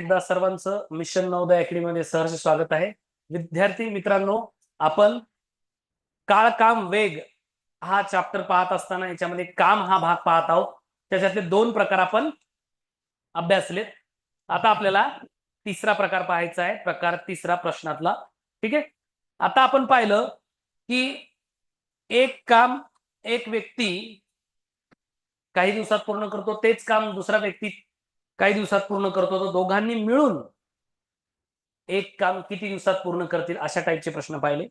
एकदा सर्वांचं मिशन नवोदय अकॅडमीमध्ये सहर्ष स्वागत आहे. विद्यार्थी मित्रांनो आपण काळ काम वेग हा चॅप्टर पाहत असताना याच्यामध्ये काम हा भाग पाहत आहोत. त्याच्यातले दोन प्रकार आपण अभ्यासलेत. आता आपल्याला तिसरा प्रकार पाहायचा आहे. प्रकार तिसरा प्रश्नातला. ठीक आहे? आता आपण पाहिलं की एक काम एक व्यक्ती काही दिवसात पूर्ण करतो तेच काम दुसरा व्यक्ती काही दिवसात पूर्ण करतो. तर दोघांनी मिळून एक काम किती दिवसात पूर्ण करतील अशा टाईपचे प्रश्न पाहिले.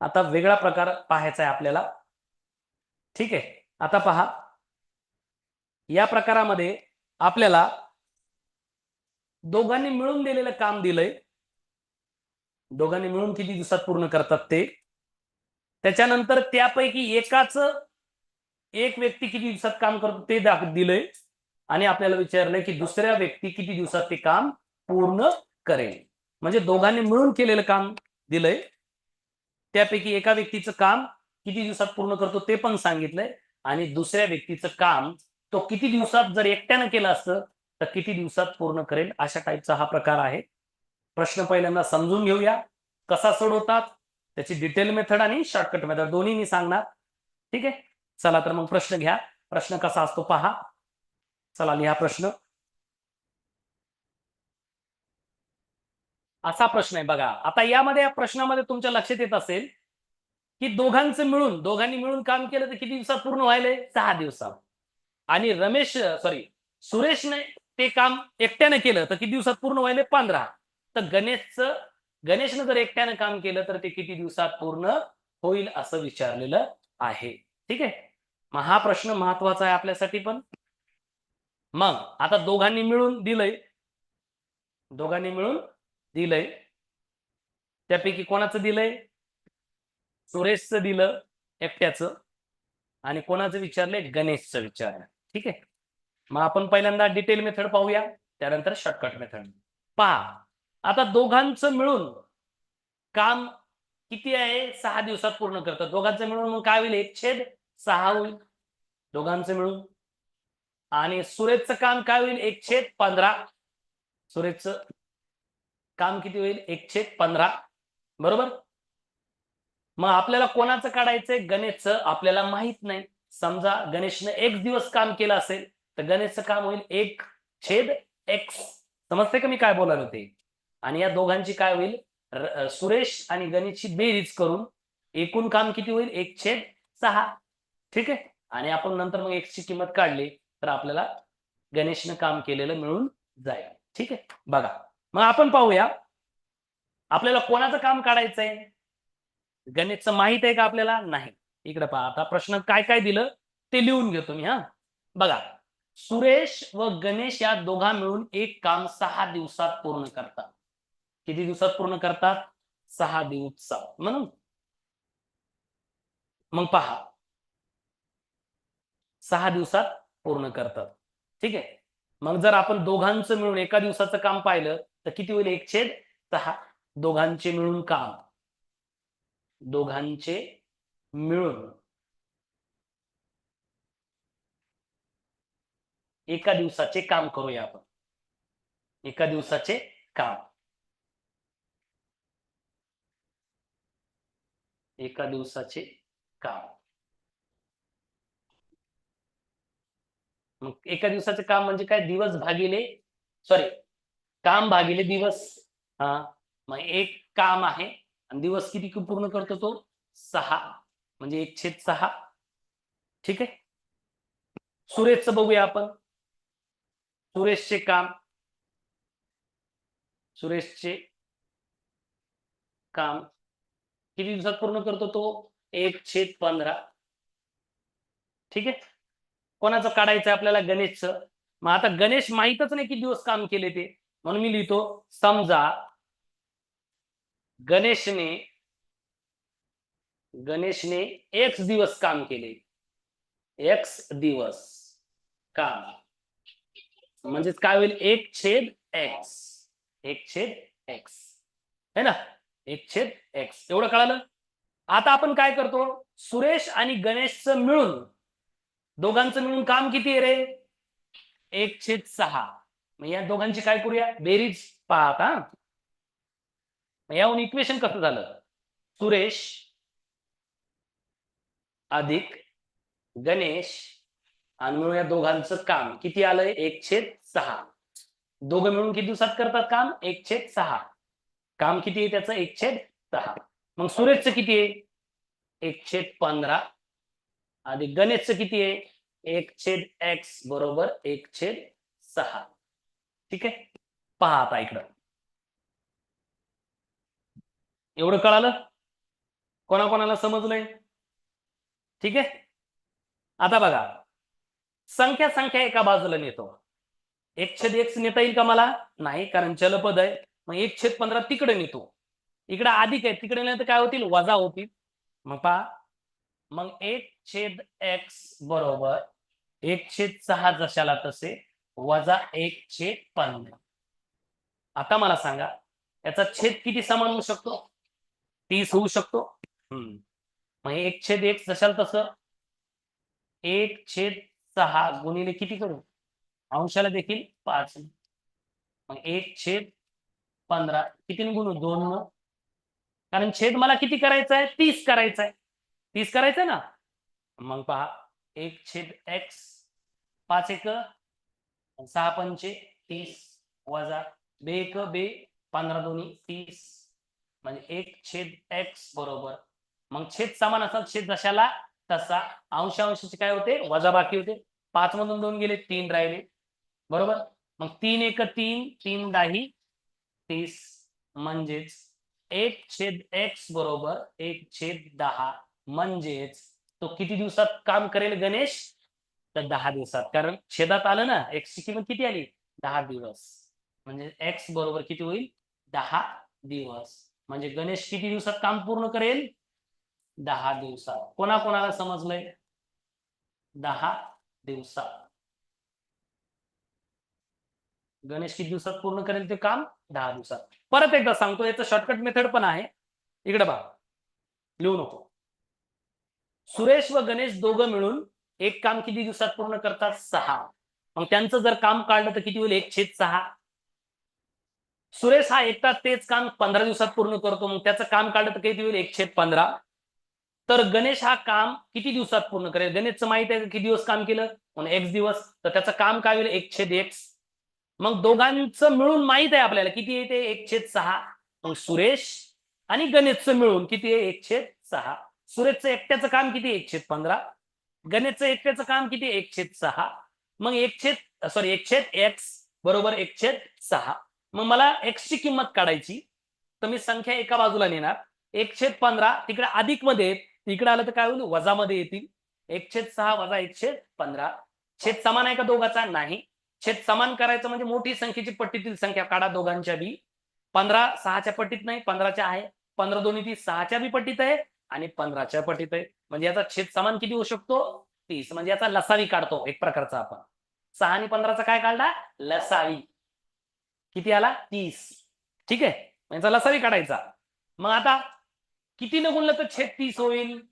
आता वेगळा प्रकार पाहायचा आहे आपल्याला. ठीक आहे. आता पहा. या प्रकारामध्ये आपल्याला दोघांनी मिळून दिलेलं काम दिलंय. दोघांनी मिळून किती दिवसात पूर्ण करतात ते? त्याच्यानंतर त्यापैकी एकाच एक व्यक्ती किती दिवसात काम करतो ते दाख- दिलंय. आणि आपल्याला विचारलंय की दुसऱ्या व्यक्ती किती दिवसात ते काम पूर्ण करेल? म्हणजे दोघांनी मिळून केलेलं काम दिलंय. त्यापैकी एका व्यक्तीचं काम किती दिवसात पूर्ण करतो ते पण सांगितलंय. आणि दुसऱ्या व्यक्तीचं काम तो किती दिवसात जर एकट्यानं केलं असतं तर किती दिवसात पूर्ण करेल? अशा टाईपचा हा प्रकार आहे. प्रश्न पहिल्यांदा समजून घेऊया. कसा सोडवतात त्याची डिटेल मेथड आणि शॉर्टकट मेथड दोन्ही मी सांगणार. ठीक आहे? चला तर मग प्रश्न घ्या. प्रश्न कसा असतो पहा. चला लिहा प्रश्न. असा प्रश्न आहे बघा. आता यामध्ये या प्रश्नामध्ये तुमच्या लक्षात येत असेल की दोघांचं मिळून दोघांनी मिळून काम केलं तर किती दिवसात पूर्ण व्हायलंय सहा दिवसात. आणि रमेश सॉरी सुरेशने ते काम एकट्याने केलं तर किती दिवसात पूर्ण व्हायले? पंधरा. तर गणेशचं गणेशनं जर एकट्यानं काम केलं तर ते किती दिवसात पूर्ण होईल असं विचारलेलं आहे. ठीक आहे? मग हा प्रश्न महत्त्वाचा आहे आपल्यासाठी पण. मग आता दोघांनी मिळून दिलंय. दोघांनी मिळून दिलंय. त्यापैकी कोणाचं दिलंय? सुरेशचं दिलं एकट्याचं. आणि कोणाचं विचारलंय? गणेशचं विचारलं ठीक आहे? मग आपण पहिल्यांदा डिटेल मेथड पाहूया. त्यानंतर शॉर्टकट मेथड पहा. आता दोघांचं मिळून काम किती आहे? सहा दिवसात पूर्ण करतात. दोघांचं मिळून मग काय होईल? एक छेद सहा होईल. दोघांचं मिळून आणि सुरेशचं काम काय होईल? एक छेद पंधरा. सुरेशचं काम किती होईल? एक छेद पंधरा. बरोबर? मग आपल्याला कोणाचं काढायचंय? गणेशचं. आपल्याला माहीत नाही. समजा गणेशनं एक दिवस काम केलं असेल तर गणेशचं काम होईल एक छेद एक्स समजते का मी काय बोलायला होते आणि या दोघांची काय होईल? सुरेश आणि गणेशची बेरीज करून एकूण काम किती होईल? एक छेद सहा. ठीक आहे? आणि आपण नंतर मग एक्सची किंमत काढली. तर आपल्याला गणेशनं काम केलेलं मिळून जाईल. ठीक आहे? बघा. मग आपण पाहूया. आपल्याला कोणाचं काम काढायचंय? गणेशचं माहीत आहे का आपल्याला? नाही. इकडे पहा. आता प्रश्न काय काय दिलं? ते लिहून घेतो मी हा. बघा. सुरेश व गणेश या दोघा मिळून एक काम सहा दिवसात पूर्ण करतात. किती दिवसात पूर्ण करतात? सहा दिवसात. म्हणून. मग पहा. सहा दिवसात पूर्ण करतात. ठीक आहे? मग जर आपण दोघांचं मिळून एका दिवसाचं काम पाहिलं तर किती होईल? एक छेद सहा. दोघांचे मिळून काम. दोघांचे मिळून. एका दिवसाचे काम करूया आपण. एका दिवसाचे काम. एका दिवसाचे काम. मग एका दिवसाचे काम म्हणजे काय? दिवस भागिले सॉरी काम भागिले दिवस. हा मग एक काम आहे आणि दिवस किती पूर्ण करतो तो? सहा. म्हणजे एक छेद सहा. ठीक आहे? सुरेशचं बघूया आपण. सुरेशचे काम. सुरेशचे काम. किती दिवसात पूर्ण करतो तो? एक छेद पंधरा. ठीक आहे? कोणाचं काढायचं आपल्याला गणेशचं? मग आता गणेश माहीतच नाही किती दिवस काम केले ते. म्हणून मी लिहितो समजा गणेशने गणेशने एक्स दिवस काम केले. एक्स दिवस काम. म्हणजेच काय होईल? एक छेद एक्स एक छेद एक्स है ना? एक छेद एक्स एवढं कळालं? आता आपण काय करतो? सुरेश आणि गणेशचं मिळून दोघांचं मिळून काम किती आहे रे? एक छेद सहा. मग या दोघांची काय करूया? बेरीज पहा आता याहून इक्वेशन कसं झालं? सुरेश अधिक गणेश आणि म्हणून या दोघांचं काम. किती आलंय? एक छेद सहा. दोघं मिळून किती दिवसात करतात काम? एक छेद सहा. काम किती आहे त्याचं? एक छेद सहा. मग सुरेशचं किती आहे? एक छेद पंधरा. अधिक गणेशचं किती आहे? एक छेद एक्स बरोबर एक छेद सहा. ठीक आहे? पहा आता इकडं. एवढं कळालं? कोणाकोणाला समजलंय? ठीक आहे? आता बघा. संख्या संख्या एका बाजूला नेतो. एक छेद एक्स नेता येईल का मला? नाही कारण चलपद आहे. मग एक छेद पंधरा तिकडे नेतो. इकडे अधिक आहे तिकडे नेलं तर काय होतील? वजा होतील. मग पहा. मग एक छेद एक्स बरोबर एक छेद सहा जशाला तसे वजा एक छेद पंधरा. आता मला सांगा याचा छेद किती समान होऊ शकतो? तीस होऊ शकतो? हम्म. मग एक छेद एक जशाल तसं एक छेद सहा गुणिले किती करू? अंशाला देखील पाच. मग एक छेद पंधरा किती गुणू? दोन. कारण छेद मला किती करायचा आहे? तीस करायचा आहे. तीस करायचं ना? मग पहा एक छेद एक्स पाच एक सहा पंचे तीस वजा बे एक बे पंधरा दोन्ही तीस. म्हणजे एक छेद एक्स बरोबर. मग छेद समान असतात छेद जशाला तसा अंश अंशाचे काय होते? वजा बाकी होते. पाच मधून दोन गेले तीन राहिले. बरोबर? मग तीन एक तीन तीन दाही तीस. म्हणजेच एक छेद एक्स बरोबर एक छेद दहा. म्हणजेच तो किती दिवसात काम करेल गणेश? तर दहा दिवसात. कारण छेदात आलं ना एक्सची किंमत किती आली? दहा दिवस. म्हणजे एक्स बरोबर किती होईल? दहा दिवस. म्हणजे गणेश किती दिवसात काम पूर्ण करेल? दहा दिवसात. कोणा कोणाला समजलंय? दहा दिवसात. गणेश किती दिवसात पूर्ण करेल ते काम? दहा दिवसात. परत एकदा सांगतो याचं शॉर्टकट मेथड पण आहे. इकडे बघा. लिहू नको. सुरेश व गणेश दोघं मिळून एक काम किती दिवसात पूर्ण करतात? सहा. मग त्यांचं जर काम काढलं तर किती होईल? एक छेद सहा. सुरेश हा एकटा तेच काम पंधरा दिवसात पूर्ण करतो. मग त्याचं काम काढलं तर किती होईल? एक छेद पंधरा. तर गणेश हा काम किती दिवसात पूर्ण करेल? गणेशचं माहीत आहे किती दिवस काम केलं? म्हणून एक्स दिवस. तर त्याचं काम काय होईल? एक छेद एक्स मग दोघांचं मिळून माहीत आहे आपल्याला किती येते एक छेद सहा. मग सुरेश आणि गणेशचं मिळून किती आहे? एक छेद सहा. सुरेशचं एकट्याचं काम किती? एकशे पंधरा. गणेशचं एकट्याचं काम किती? एकशे सहा. मग एकशे सॉरी एकशे एक्स बरोबर एकशे सहा. मग मला एक्स ची किंमत काढायची. तर मी संख्या एका बाजूला नेणार. एकशे पंधरा तिकडे अधिकमध्ये तिकडे इकडे आलं तर काय होईल? वजामध्ये येतील. एकशे सहा वजा एकशे पंधरा. छेद समान आहे का दोघाचा? नाही. छेद समान करायचं म्हणजे मोठी संख्येची पट्टीतील संख्या काढा दोघांच्या बी. पंधरा सहाच्या पट्टीत नाही पंधराच्या आहे. पंधरा दोन्ही ती सहाच्या बी पट्टीत आहे. आणि पंधराच्या पटीत आहे. म्हणजे याचा छेद समान किती होऊ शकतो? तीस. म्हणजे याचा लसावी काढतो एक प्रकारचा आपण. सहा आणि पंधराचा काय काढला? लसावी. किती आला? तीस. ठीक आहे? याचा लसावी काढायचा. मग आता किती न गुणलं तर छेद तीस होईल?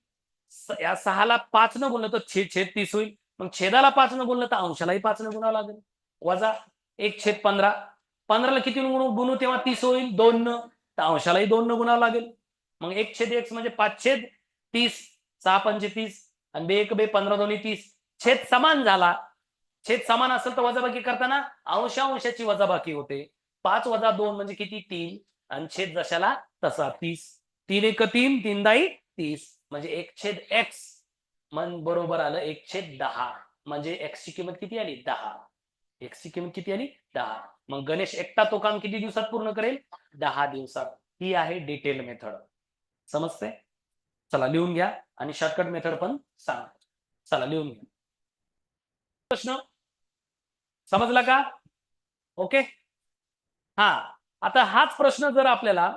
या सहाला पाच न गुणलं तर छेद छेद तीस होईल. मग छेदाला पाच न गुणलं तर अंशालाही पाच न गुणावं लागेल. वजा एक छेद पंधरा. पंधराला किती गुणू? गुणू तेव्हा तीस होईल. दोन न. तर अंशालाही दोन न गुणावं लागेल. मग एक छेद एक्स म्हणजे पाच छेद तीस सहा पंचे तीस आणि बे एक बे पंधरा दोन्ही तीस. छेद समान झाला. छेद समान असेल तर वजाबाकी करताना अंशांशाची वजाबाकी होते. पाच वजा दोन म्हणजे किती? तीन. आणि छेद जशाला तसा तीस. तीन एक तीन तीन दाई तीस. म्हणजे एक छेद एक्स मन बरोबर आलं एक छेद दहा. म्हणजे एक्सची किंमत किती आली? दहा. एक्सची किंमत किती आली? दहा. मग गणेश एकटा तो काम किती दिवसात पूर्ण करेल? दहा दिवसात. ही आहे डिटेल मेथड समजते चला लिहून घ्या आणि शॉर्टकट मेथड पण सांग. चला लिहून घ्या. प्रश्न? समजला का? ओके? हा आता हाच प्रश्न जर आपल्याला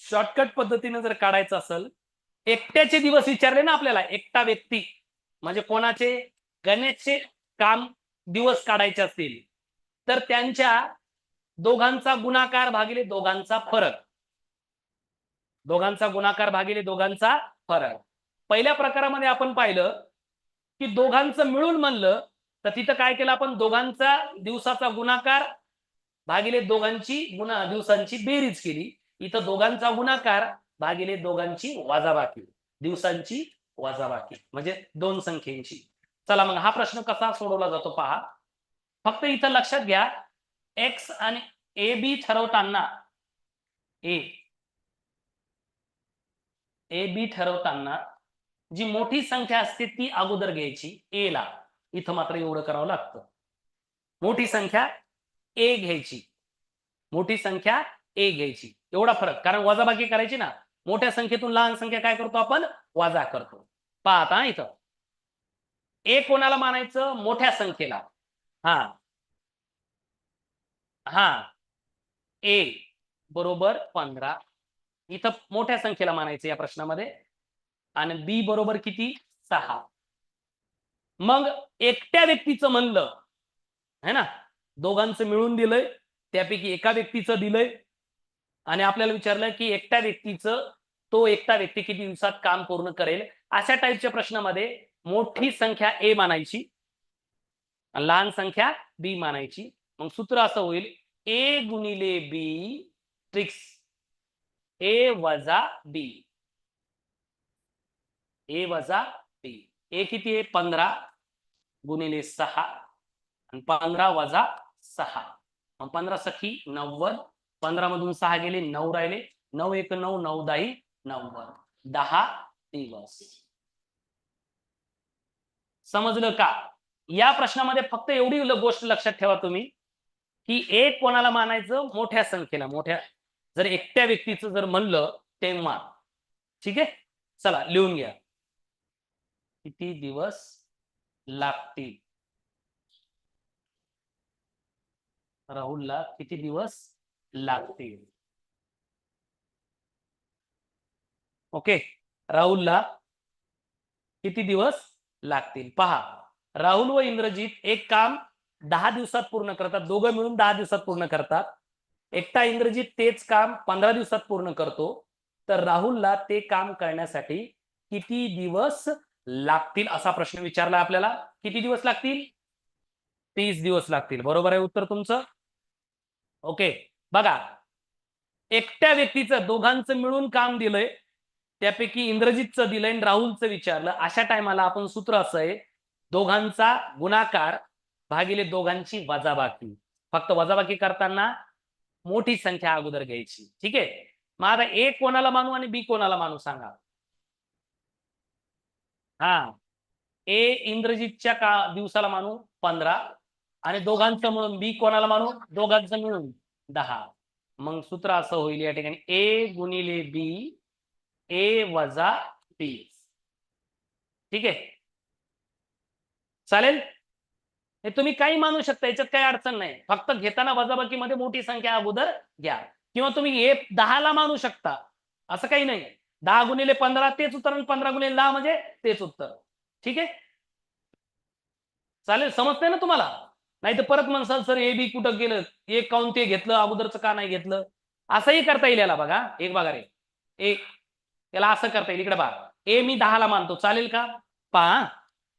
शॉर्टकट पद्धतीने जर काढायचा असेल एकट्याचे दिवस विचारले ना आपल्याला एकटा व्यक्ती म्हणजे कोणाचे? गणेशचे काम दिवस काढायचे असतील तर त्यांच्या दोघांचा गुणाकार भागिले दोघांचा फरक. दोघांचा गुणाकार भागिले दोघांचा फरक. पहिल्या प्रकारामध्ये आपण पाहिलं की दोघांचं मिळून म्हणलं तर तिथं काय केलं आपण? दोघांचा दिवसाचा गुणाकार भागिले दोघांची गुणा दिवसांची बेरीज केली. इथं दोघांचा गुणाकार भागिले दोघांची वाजाबाकी. दिवसांची वाजाबाकी. म्हणजे दोन संख्येची. चला मग हा प्रश्न कसा सोडवला जातो पहा. फक्त इथं लक्षात घ्या. एक्स आणि ए बी ठरवताना ए ए बी ठरवताना जी मोठी संख्या असते ती अगोदर घ्यायची ए ला. इथं मात्र एवढं करावं लागतं. मोठी संख्या ए घ्यायची. मोठी संख्या ए घ्यायची. एवढा फरक. कारण वजाबाकी करायची ना. मोठ्या संख्येतून लहान संख्या काय करतो आपण? वजा करतो. पाहता इथं. ए कोणाला मानायचं? मोठ्या संख्येला. हा. हा. ए बरोबर पंधरा. इथं मोठ्या संख्येला मानायचं या प्रश्नामध्ये. आणि बी बरोबर किती? सहा. मग एकट्या व्यक्तीचं म्हणलं है ना? दोघांचं मिळून दिलंय त्यापैकी एका व्यक्तीचं दिलंय. आणि आपल्याला विचारलं की एकट्या व्यक्तीचं तो एकटा व्यक्ती किती दिवसात काम पूर्ण करेल? अशा टाईपच्या प्रश्नामध्ये मोठी संख्या ए मानायची. लहान संख्या बी मानायची. मग सूत्र असं होईल ए गुणिले बी ट्रिक्स ए वजा बी ए वजा बी ए किती आहे? पंधरा गुणिले सहा. आणि पंधरा वजा सहा. मग पंधरा सखी नव्वद. पंधरा मधून सहा गेले नऊ राहिले. नऊ एक नऊ नऊ दाही नव्वद. दहा दिवस. समजलं का? या प्रश्नामध्ये फक्त एवढी गोष्ट लक्षात ठेवा तुम्ही की एक कोणाला मानायचं? मोठ्या संख्येला मोठ्या जर एकट्या व्यक्तीचं जर म्हणलं तेव्हा. ठीक आहे? चला लिहून घ्या. किती दिवस लागतील? राहुलला किती दिवस लागतील? ओके. राहुलला किती दिवस लागतील? पहा. राहुल व इंद्रजीत एक काम दहा दिवसात पूर्ण करतात. दोघं मिळून दहा दिवसात पूर्ण करतात. एकटा इंग्रजी तेच काम पंधरा दिवसात पूर्ण करतो. तर राहुलला ते काम करण्यासाठी किती दिवस लागतील असा प्रश्न विचारला आपल्याला. किती दिवस लागतील? तीस दिवस लागतील. बरोबर आहे उत्तर तुमचं? ओके. बघा. एकट्या व्यक्तीचं दोघांचं मिळून काम दिलंय. त्यापैकी इंद्रजितचं दिलंय आणि राहुलचं विचारलं. अशा टायमाला आपण सूत्र असं आहे दोघांचा गुणाकार भागिले दोघांची वजाबाकी. फक्त वजाबाकी करताना मोठी संख्या अगोदर घ्यायची. ठीक आहे? मग आता ए कोणाला मानू आणि बी कोणाला मानू सांगा? हा. ए इंद्रजितच्या का दिवसाला मानू? पंधरा. आणि दोघांचं मिळून बी कोणाला मानू? दोघांचं मिळून दहा. मग सूत्र असं होईल या ठिकाणी. ए गुणिले बी ए वजा बी ठीक आहे? चालेल? हे तुम्ही काही मानू शकता याच्यात काही अडचण नाही. फक्त घेताना वजाबाकीमध्ये मोठी संख्या अगोदर घ्या. किंवा तुम्ही ए दहाला मानू शकता. असं काही नाही. दहा गुणिले पंधरा तेच उत्तर आणि पंधरा गुणिले दहा म्हणजे तेच उत्तर. ठीक आहे? चालेल? समजतंय ना तुम्हाला? नाही तर परत म्हणसाल सर ए बी कुठं गेलं? एक काउन ते घेतलं? अगोदरचं का नाही घेतलं? असंही करता येईल याला बघा. एक बघा रे. एक याला असं करता येईल. इकडे बघा ए मी दहाला मानतो. चालेल का? पहा.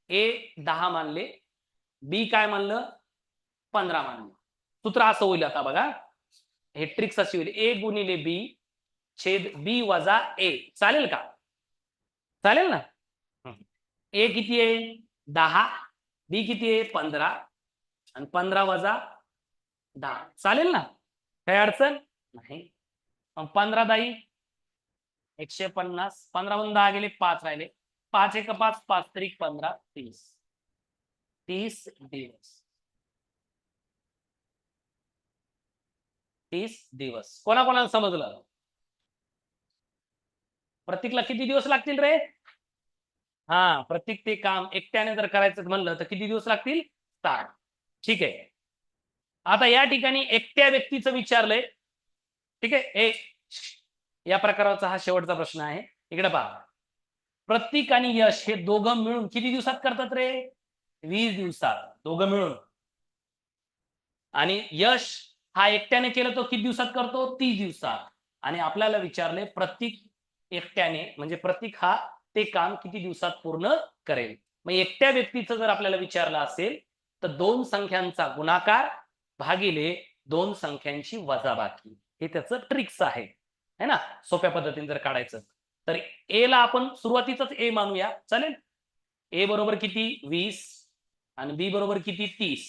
ए दहा मानले. बी काय मानलं? पंधरा मानलं. सूत्र असं होईल आता बघा. हे ट्रिक्स अशी होईल. ए गुणिले बी छेद बी वजा ए चालेल का? चालेल ना? ए किती आहे? दहा. बी किती आहे? पंधरा. आणि पंधरा वजा दहा. चालेल ना? काही अडचण? नाही. मग पंधरा दाई. एकशे पन्नास. पंधरा मधून दहा गेले पाच राहिले. पाच एक पाच पाच त्रिक पंधरा तीस. तीस दिवस. तीस दिवस. कोणाकोणाला समजलं? प्रतीकला किती दिवस लागतील रे? हा प्रतीक ते काम एकट्याने जर करायचं म्हणलं तर किती दिवस लागतील? साठ. ठीक आहे. आता या ठिकाणी एकट्या व्यक्तीचं विचारलंय. ठीक आहे? ए या प्रकाराचा हा शेवटचा प्रश्न आहे. इकडे पहा. प्रतीक आणि यश हे दोघं मिळून किती दिवसात करतात रे? वीस दिवसात दोघं मिळून. आणि यश हा एकट्याने केलं तो किती दिवसात करतो? तीस दिवसात. आणि आपल्याला विचारले प्रतीक एकट्याने म्हणजे प्रतीक हा ते काम किती दिवसात पूर्ण करेल? मग एकट्या व्यक्तीचं जर आपल्याला विचारलं असेल तर दोन संख्यांचा गुणाकार भागिले दोन संख्यांची वजाबाकी. हे त्याचं ट्रिक्स आहे. है ना? सोप्या पद्धतीने जर काढायचं. तर ए ला आपण सुरुवातीच ए मानूया. चालेल? ए बरोबर किती? वीस. आणि बी बरोबर किती? तीस.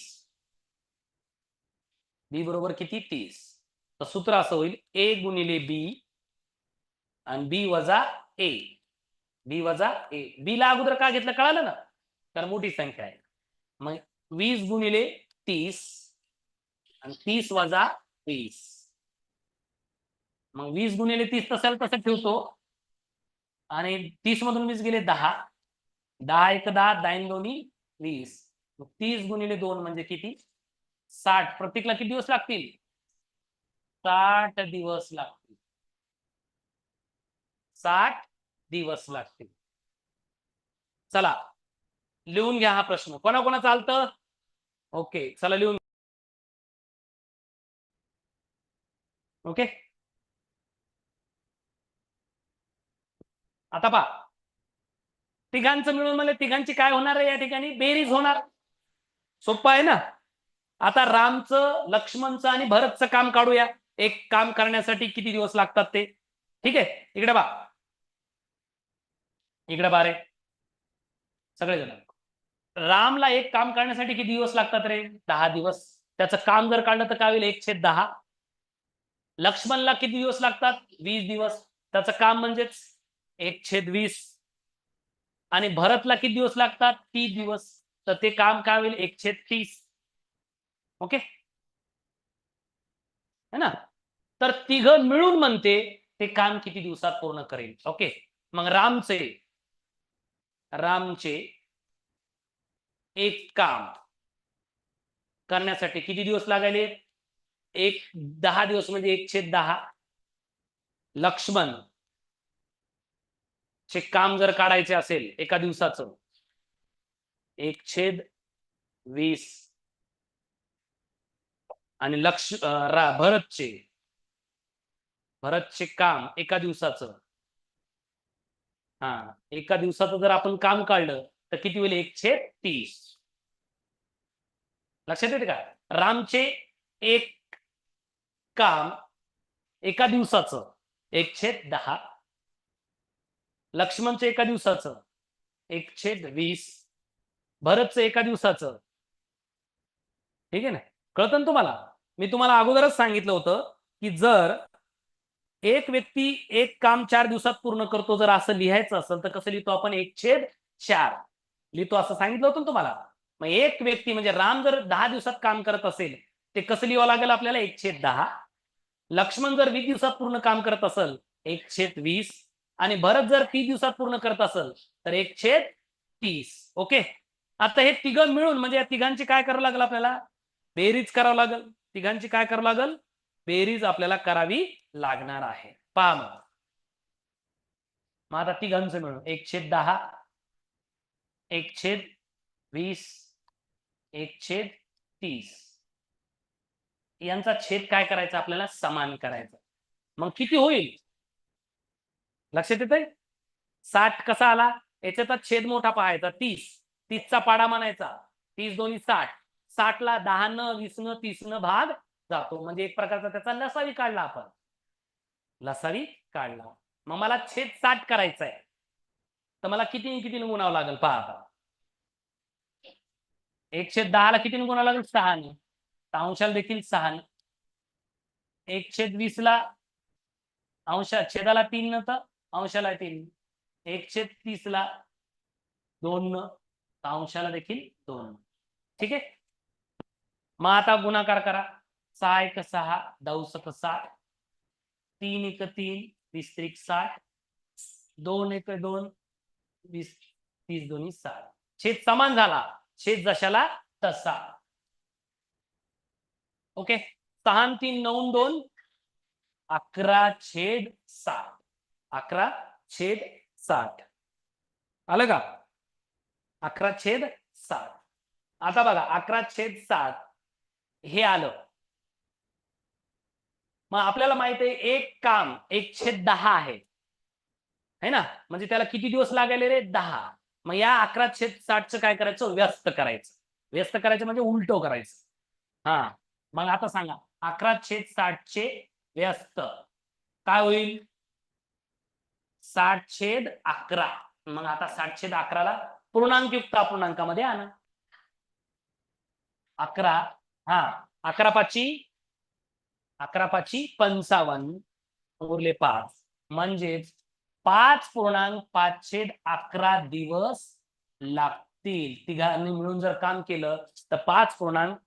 बी बरोबर किती? तीस. तर सूत्र असं होईल ए गुणिले बी आणि बी वजा ए. बी वजा ए. बी ला अगोदर का घेतलं? कळालं ना? कारण मोठी संख्या आहे. मग वीस गुणिले तीस आणि तीस वजा वीस मग वीस गुणिले तीस तसं तसं ठेवतो. आणि तीस मधून वीस गेले दहा. दहा एक दहा दाईन दोन्ही वीस. तीस गुणिले दोन म्हणजे किती? साठ. प्रत्येकला किती दिवस लागतील? साठ दिवस लागतील. साठ दिवस लागतील. चला लिहून घ्या हा प्रश्न. कोणाकोणा चालत चालतं ओके चला लिहून ओके? आता पहा. तिघांचं मिळून म्हणजे तिघांची काय होणार आहे या ठिकाणी? बेरीज होणार. सोपं आहे ना? आता रामचं लक्ष्मणचं आणि भरतचं काम काढूया. एक काम करण्यासाठी किती दिवस लागतात ते? ठीक आहे? इकडे बा इकडे बा रे. सगळेजण. रामला एक काम करण्यासाठी किती दिवस लागतात रे? दहा दिवस. त्याचं काम जर काढलं तर काय होईल? एक छेद दहा. लक्ष्मणला किती दिवस लागतात? वीस दिवस. त्याचं काम म्हणजेच एक छेद वीस. आणि भरतला किती दिवस लागतात? तीस दिवस. तर ते काम काय होईल? एकशे तीस ओके? है ना? तर तिघ मिळून म्हणते ते काम किती दिवसात पूर्ण करेल? ओके? मग रामचे रामचे एक काम करण्यासाठी किती दिवस लागायले? एक दहा दिवस म्हणजे एकशे दहा. लक्ष्मण चे काम जर काढायचे असेल एका दिवसाचं एक छेद वीस. आणि लक्ष रा- भरतचे. भरतचे काम एका दिवसाचं. हा एका दिवसाचं जर आपण काम काढलं तर किती होईल? एक छेद तीस. लक्षात येते का? रामचे एक काम एका दिवसाचं. एक छेद दहा. लक्ष्मणचं एका दिवसाचं. एक छेद वीस. भरतचं एका दिवसाचं. ठीक आहे ना? कळतं ना तुम्हाला? मी तुम्हाला अगोदरच सांगितलं होतं की जर एक व्यक्ती एक काम चार दिवसात पूर्ण करतो जर असं लिहायचं असेल तर कसं लिहितो आपण? एक छेद चार. लिहितो असं सांगितलं होतं तुम्हाला? मग एक व्यक्ती म्हणजे राम जर दहा दिवसात काम करत असेल ते कसं लिहावं लागेल आपल्याला? एक छेद दहा. लक्ष्मण जर वीस दिवसात पूर्ण काम करत असेल एक छेद वीस. आणि भरत जर तीस दिवसात पूर्ण करत असेल तर एक छेद तीस. ओके? आता हे तिघं मिळून म्हणजे या तिघांची काय करावं लागेल आपल्याला? बेरीज करावं लागेल. तिघांची काय करावं लागेल? बेरीज आपल्याला करावी लागणार आहे. पहा मग. मग आता तिघांचं मिळून. एक छेद दहा एक छेद वीस एक छेद तीस. यांचा छेद काय करायचा? आपल्याला समान करायचा. मग किती होईल? लक्षात येतंय? साठ कसा आला? याच्याचा छेद मोठा पाहायचा. तीस. तीसचा पाडा म्हणायचा. तीस दोन्ही साठ. साठला दहा न तीसनं भाग जातो. म्हणजे एक प्रकारचा त्याचा लसावी काढला आपण. लसावी काढला. मग मला छेद साठ करायचा आहे तर मला किती किती गुणावं लागेल पहा आता. एक छेद दहाला किती गुणावं लागेल? सहाने. अंशाला देखील सहाने. एक छेद वीस ला अंशा छेदाला तीन न तर अंशाला तीन. एक छेद तीस ला दोन न अंशाला देखील दोन. ठीक आहे? मग आता गुणाकार करा. सहा एक सहा दौ सत साठ तीन एक तीन वीस त्रिक साठ दोन एक दोन वीस तीस दोन्ही साठ. छेद समान झाला. छेद जशाला तसा. ओके? सहा तीन नऊ दोन अकरा छेद साठ. अकरा छेद साठ. आलं का? अकरा छेद सात. आता बघा अकरा छेद सात हे आलं. मग आपल्याला माहीत आहे एक काम एक छेद दहा आहे. है ना? म्हणजे त्याला किती दिवस लागायले रे? दहा. मग या अकरा छेद साठचं काय करायचं? व्यस्त करायचं. व्यस्त करायचं म्हणजे उलटो करायचं. हा. मग आता सांगा अकरा छेद साठचे व्यस्त. काय होईल? साठ छेद अकरा. मग आता साठ छेद अकराला पूर्णांक युक्त अपूर्णांकामध्ये आणा. अकरा हा अकरा पाची अकरा पाची पंचावन्न उरले पाच. म्हणजेच पाच पूर्णांक पाच छेद अकरा दिवस लागतील. तिघांनी मिळून जर काम केलं तर पाच पूर्णांक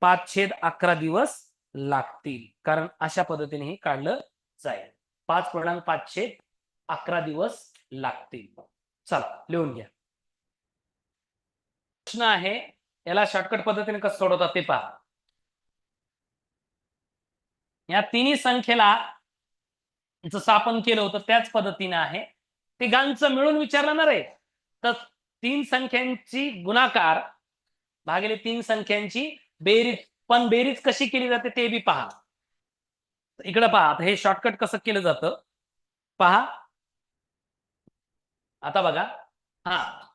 पाच छेद अकरा दिवस लागतील. कारण अशा पद्धतीने हे काढलं जाईल. पाच पूर्णांक पाच छेद अकरा दिवस लागतील. चला लिहून घ्या. प्रश्न आहे याला शॉर्टकट पद्धतीने कसं सोडवतात ते पहा. या तिन्ही संख्येला जसं आपण केलं होतं त्याच पद्धतीने आहे. तिघांचं मिळून विचारलं ना रे तर तीन संख्यांची गुणाकार भागिले तीन संख्यांची बेरीज पण बेरीज कशी केली जाते ते बी पहा. इकडं पहा आता हे शॉर्टकट कसं केलं जातं? पहा. आता बघा. हा.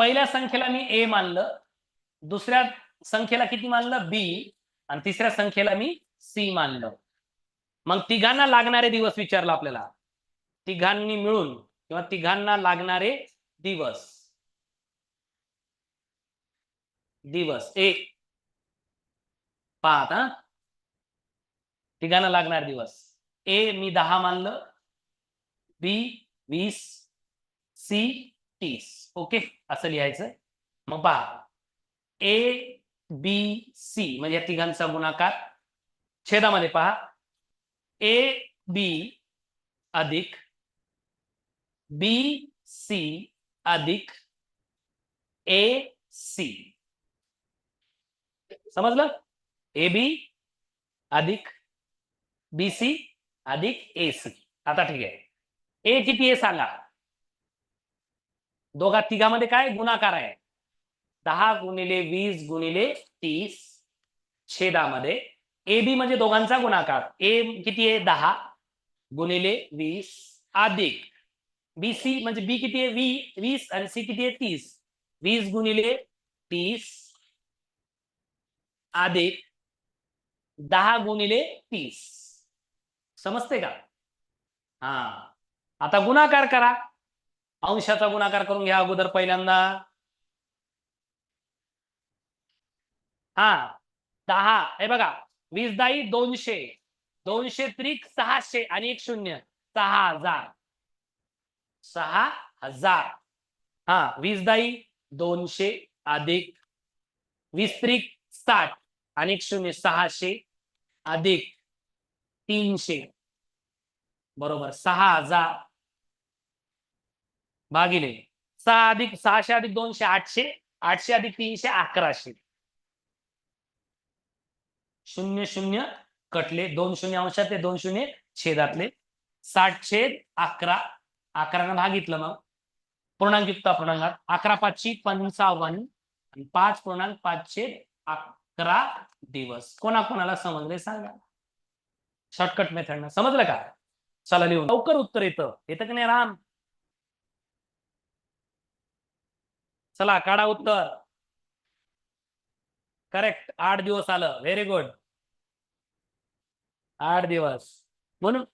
पहिल्या संख्येला मी ए मानलं दुसऱ्या संख्येला किती मानलं? बी आणि तिसऱ्या संख्येला मी सी मानलं. मग तिघांना लागणारे दिवस विचारला आपल्याला. तिघांनी मिळून किंवा तिघांना लागणारे दिवस. दिवस. एक. पाहत हा? तिघांना लागणार दिवस. ए मी दहा मानलं. बी वीस. सी तीस. ओके? असं लिहायचं. मग पहा. ए बी सी म्हणजे या तिघांचा गुणाकार छेदामध्ये पहा. ए बी अधिक बी सी अधिक ए सी समजलं? ए बी अधिक बी सी अधिक ए सी आता ठीक आहे. ए किती आहे सांगा? दोघा तिघामध्ये काय गुणाकार आहे? दहा गुणिले वीस गुणिले तीस छेदामध्ये ए बी म्हणजे दोघांचा गुणाकार. ए किती आहे? दहा गुणिले वीस अधिक. बी सी म्हणजे बी किती आहे? वी वीस आणि सी किती आहे? तीस. वीस गुणिले तीस अधिक दहा गुणिले तीस. समजते का? हा. आता गुणाकार करा. अंशाचा गुणाकार करून घ्या अगोदर पहिल्यांदा. हा दहा. हे बघा वीस दाई दोनशे. दोनशे त्रिक सहाशे आणि एक शून्य. सहा हजार. सहा हजार. हा वीस दाई दोनशे अधिक वीस त्रिक साठ आणि एक शून्य सहाशे अधिक तीनशे. बरोबर सहा हजार. भागिले सहा अधिक सहाशे अधिक दोनशे आठशे आठशे अधिक तीनशे अकराशे. शून्य शून्य कटले. दोन शून्य अंशातले दोन शून्य छेदातले. साठ छेद अकरा. अकरानं भागितलं मग. पूर्णांक युक्त पूर्णांकात अकरा पाचशे पंचावन्न आणि पाच पूर्णांक पाचशे अकरा दिवस. कोणाकोणाला समजले सांगा. शॉर्टकट मेथडनं समजलं का? चला लिहून. लवकर उत्तर येतं. येतं की नाही राम? चला काढा उत्तर. करेक्ट आठ दिवस आलं. व्हेरी गुड आठ दिवस. म्हणून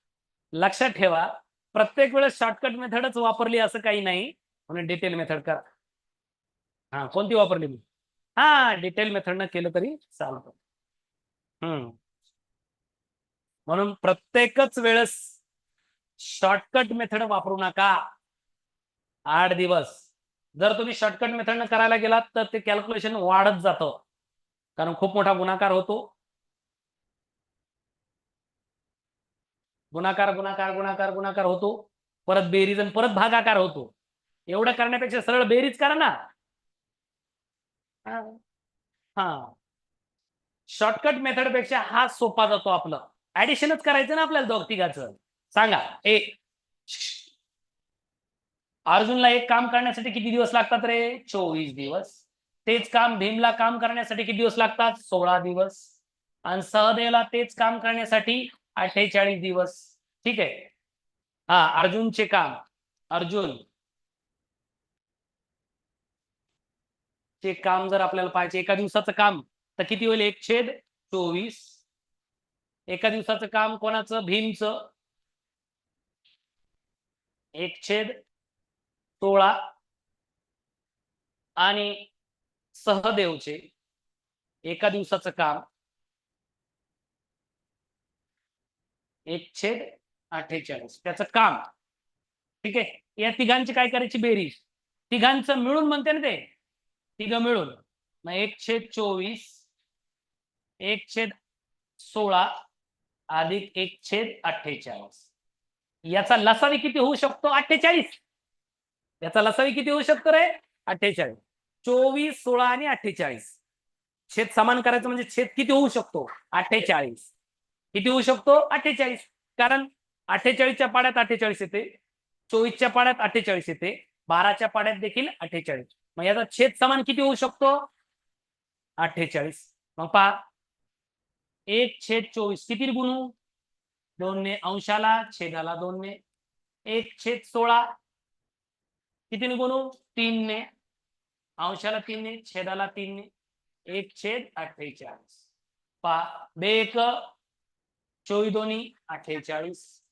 लक्षात ठेवा प्रत्येक वेळेस शॉर्टकट मेथडच वापरली असं काही नाही. म्हणून डिटेल मेथड करा. हा कोणती वापरली मी? हा डिटेल मेथडनं केलं तरी चालतं. हम्म. म्हणून प्रत्येकच वेळेस शॉर्टकट मेथड वापरू नका. आठ दिवस. जर तुम्ही शॉर्टकट मेथडनं करायला गेलात तर ते कॅल्क्युलेशन वाढत जातं. कारण खूप मोठा गुणाकार होतो. गुणाकार गुणाकार गुणाकार गुणाकार होतो. परत बेरीज आणि परत भागाकार होतो. एवढं करण्यापेक्षा सरळ बेरीज करा ना. हा. शॉर्टकट मेथडपेक्षा हा सोपा जातो आपलं. ऍडिशनच करायचं ना आपल्याला दोघ तिघाचं. सांगा. ए अर्जुनला एक काम करण्यासाठी किती दिवस लागतात रे? चोवीस दिवस. तेच काम भीमला काम करण्यासाठी किती दिवस लागतात? सोळा दिवस. आणि सहदेवला तेच काम करण्यासाठी अठ्ठेचाळीस दिवस. ठीक आहे? हा अर्जुनचे काम. अर्जुन. चे काम जर आपल्याला पाहायचे एका दिवसाचं काम तर किती होईल? एक छेद चोवीस. एका दिवसाचं काम कोणाचं? भीमचं. एक छेद सोळा आणि सहदेवचे एका दिवसाचं काम. एक छेद अठ्ठेचाळीस. त्याचं काम. ठीक आहे? या तिघांची काय करायची बेरीज? तिघांचं मिळून म्हणते ना ते. तिघ मिळून. मग एक छेद चोवीस एक छेद सोळा अधिक एक छेद अठ्ठेचाळीस. याचा लसावी किती होऊ शकतो? अठ्ठेचाळीस. याचा लसावी किती होऊ शकतो रे? अठ्ठेचाळीस. चोवीस सोळा आणि अठ्ठेचाळीस. छेद समान करायचं म्हणजे छेद किती होऊ शकतो? अठ्ठेचाळीस. किती होऊ शकतो? अठ्ठेचाळीस. कारण अठ्ठेचाळीसच्या पाड्यात अठ्ठेचाळीस येते. चोवीसच्या पाड्यात अठ्ठेचाळीस येते. बाराच्या पाड्यात देखील अठ्ठेचाळीस. मग याचा छेद समान किती होऊ शकतो? अठ्ठेचाळीस. मग पहा. एक छेद चोवीस. किती गुणू? दोनने अंशाला छेदाला दोनने. एक छेद सोळा. कितीने गुणू हो? तीनने. अंशाला तीनने छेदाला तीनने. एक छेद अठ्ठेचाळीस. पहा बे एक. चोवीस दोन्ही अठ्ठेचाळीस.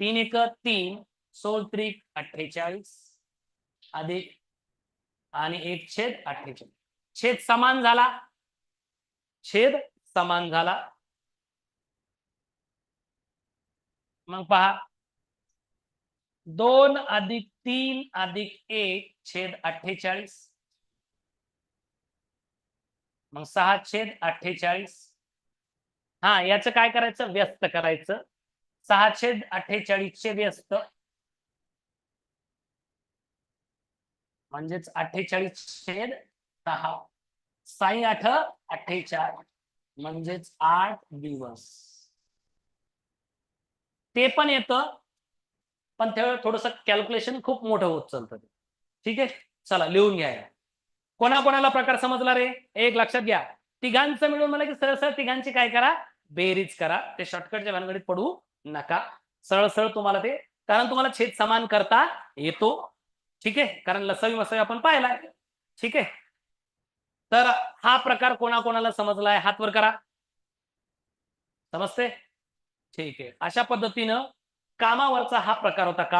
तीन एक तीन. सोळ त्रिक अठ्ठेचाळीस. अधिक आणि एक छेद अठ्ठेचाळीस. छेद समान झाला. छेद समान झाला. मग पहा. दोन अधिक तीन अधिक एक छेद अठ्ठेचाळीस. मग सहा छेद अठ्ठेचाळीस. हा याचं काय करायचं? व्यस्त करायचं. सहा छेद अठ्ठेचाळीसचे व्यस्त. म्हणजेच अठ्ठेचाळीस छेद सहा. साई आठ अठ्ठेचाळीस म्हणजेच आठ दिवस. ते पण येतं. पण त्यावेळेला थोडस कॅल्क्युलेशन खूप मोठं होत चालतं ठीक आहे? चला लिहून घ्या कोणाकोणाला प्रकार समजला रे? एक लक्षात घ्या. तिघांचं मिळून मला की सरळ सरळ तिघांची काय करा? बेरीज करा. ते शॉर्टकटच्या भानगडीत पडू नका. सरळ सरळ तुम्हाला ते कारण तुम्हाला छेद समान करता येतो. ठीक आहे? कारण लसावी मसावी आपण पाहिलाय. ठीक आहे? तर हा प्रकार कोणाकोणाला समजलाय हातवर करा. समजते ठीक आहे. अशा पद्धतीनं कामावरचा हा प्रकार होता. का